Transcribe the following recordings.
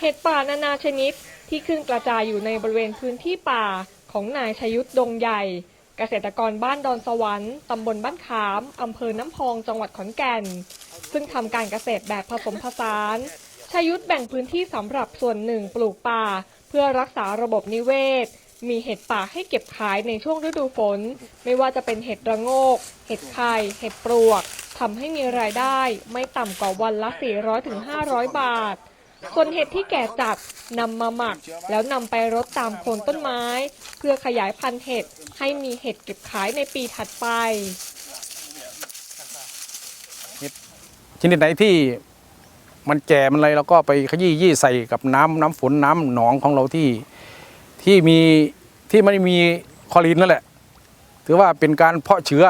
เห็ดป่านานาชนิดที่ขึ้นกระจายอยู่ในบริเวณพื้นที่ป่าของนายชยุทธดงใหญ่ เกษตรกรบ้านดอนสวรรค์ตำบลบ้านขามอำเภอน้ำพองจังหวัดขอนแก่น ซึ่งทำการเกษตรแบบผสมผสานชยุทธแบ่งพื้นที่สำหรับส่วนหนึ่งปลูกป่า เพื่อรักษาระบบนิเวศ มีเห็ดป่าให้เก็บขายในช่วงฤดูฝน ไม่ว่าจะเป็นเห็ดระโงก เห็ดไข่เห็ดปลวกทำให้มีรายได้ไม่ต่ำกว่าวันละ 400-500 บาท ส่วนเห็ดที่แก่จัดนำมาหมัก แล้วนำไปรดตามโคนต้นไม้ เพื่อขยายพันธุ์เห็ดให้มีเห็ดเก็บขายในปีถัดไป ชนิดไหนที่มันแก่มันอะไรเราก็ไปขยี้ยี่ใส่กับน้ำน้ำฝนน้ำหนองของเราที่ที่มีที่ไม่มีคลอรีนนั่นแหละ ถือว่าเป็นการเพาะเชื้อ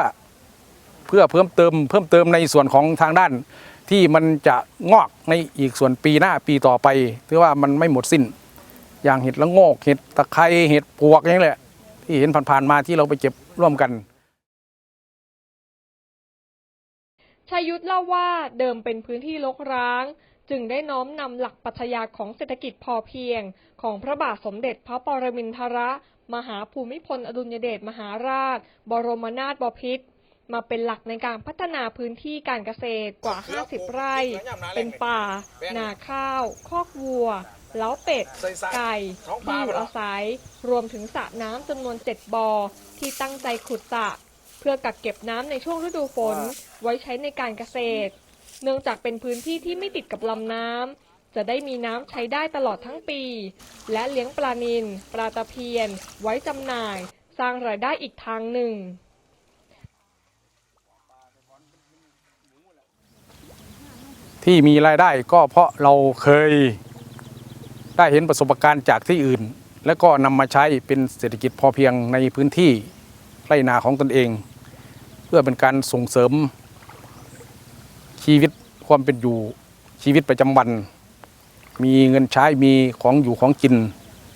เพื่อเพิ่มเติมเพิ่มเติมในส่วนของทางด้าน ที่มันจะงอกในอีกส่วนปีหน้าปีต่อไปถือว่ามันไม่หมดสิ้น อย่างเห็ดละโงกเห็ดตะไคร้เห็ดปวกอย่างนี้แหละที่เห็นผ่านๆมาที่เราไปเก็บร่วมกันชายุทธเล่าว่าเดิมเป็นพื้นที่รกร้าง จึงได้น้อมนำหลักปัชญาของเศรษฐกิจพอเพียง ของพระบาทสมเด็จพระปรมินทรมหาภูมิพลอดุลยเดชมหาราช บรมนาถบพิตร มาเป็นหลักในการพัฒนาพื้นที่การเกษตรกว่า 50 ไร่ เป็นป่า นาข้าว คอกวัว เล้าเป็ด ไก่ที่อยู่อาศัย รวมถึงสระน้ำจำนวน 7บ่อที่ตั้งใจขุดสระเพื่อกักเก็บน้ำในช่วงฤดูฝนไว้ใช้ในการเกษตร เนื่องจากเป็นพื้นที่ที่ไม่ติดกับลำน้ำจะได้มีน้ำใช้ได้ตลอดทั้งปี และเลี้ยงปลานิลปลาตะเพียน ไว้จำหน่าย สร้างรายได้อีกทางหนึ่ง ที่มีรายได้ก็เพราะเราเคยได้เห็นประสบการณ์จากที่อื่น แล้วก็นำมาใช้เป็นเศรษฐกิจพอเพียงในพื้นที่ไรนาของตนเอง เพื่อเป็นการส่งเสริม ชีวิตความเป็นอยู่ชีวิตประจำวัน มีเงินใช้มีของอยู่ของกิน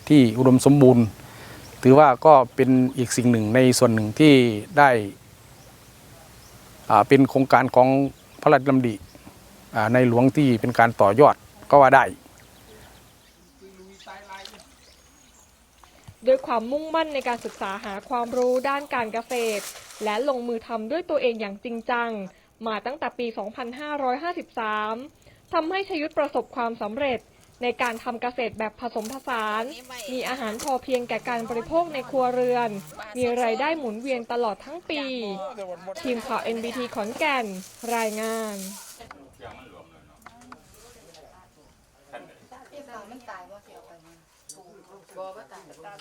ที่อุดมสมบูรณ์ ถือว่าก็เป็นอีกสิ่งหนึ่งในส่วนหนึ่งที่ได้เป็นโครงการของพระราชดำริ ในหลวงที่เป็นการต่อยอดก็ว่าได้ ด้วยความมุ่งมั่นในการศึกษาหาความรู้ด้านการเกษตร และลงมือทำด้วยตัวเองอย่างจริงจัง มาตั้งแต่ปี 2553 ทำให้ชยุทธประสบความสำเร็จในการทำเกษตรแบบผสมผสาน มีอาหารพอเพียงแก่การบริโภคในครัวเรือน มีรายได้หมุนเวียนตลอดทั้งปี ทีมข่าว NBT ขอนแก่น รายงาน Boa batata.